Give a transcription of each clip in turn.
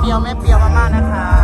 เปรี้ยวไม่เปรี้ยวมากๆนะคะ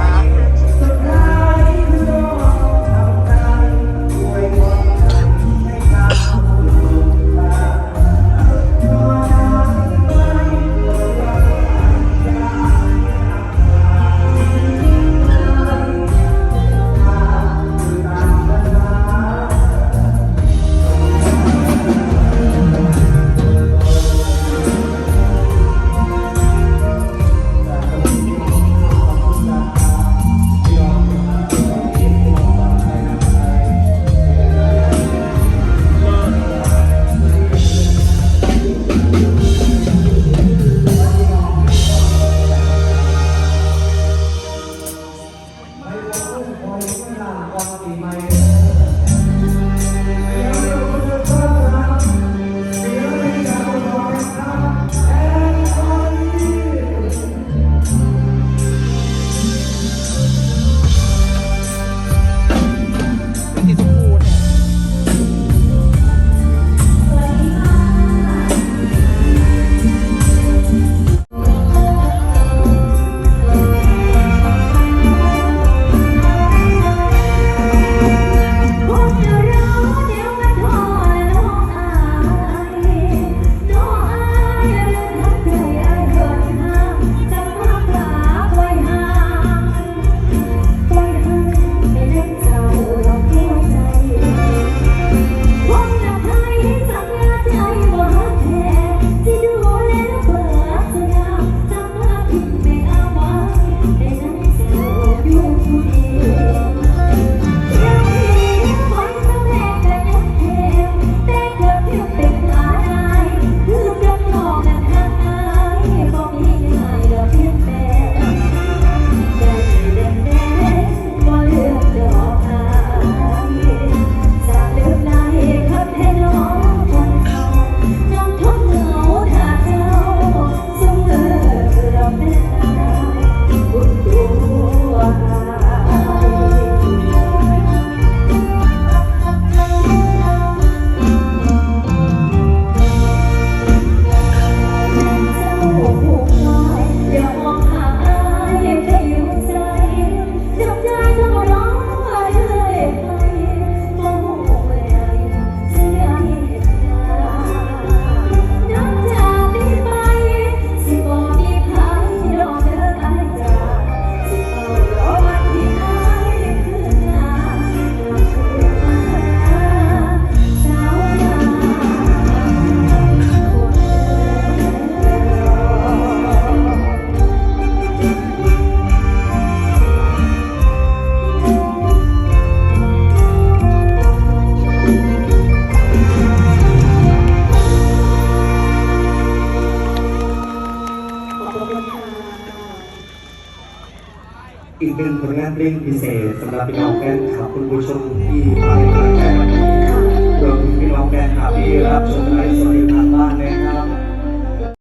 อีกหนึ่งผลงานเพลงพิเศษสำหรับพี่น้องแฟนคลับคุณผู้ชมที่มาในกำลังใจรวมถึงพี่น้องแฟนคลับที่รับชมไลฟ์สด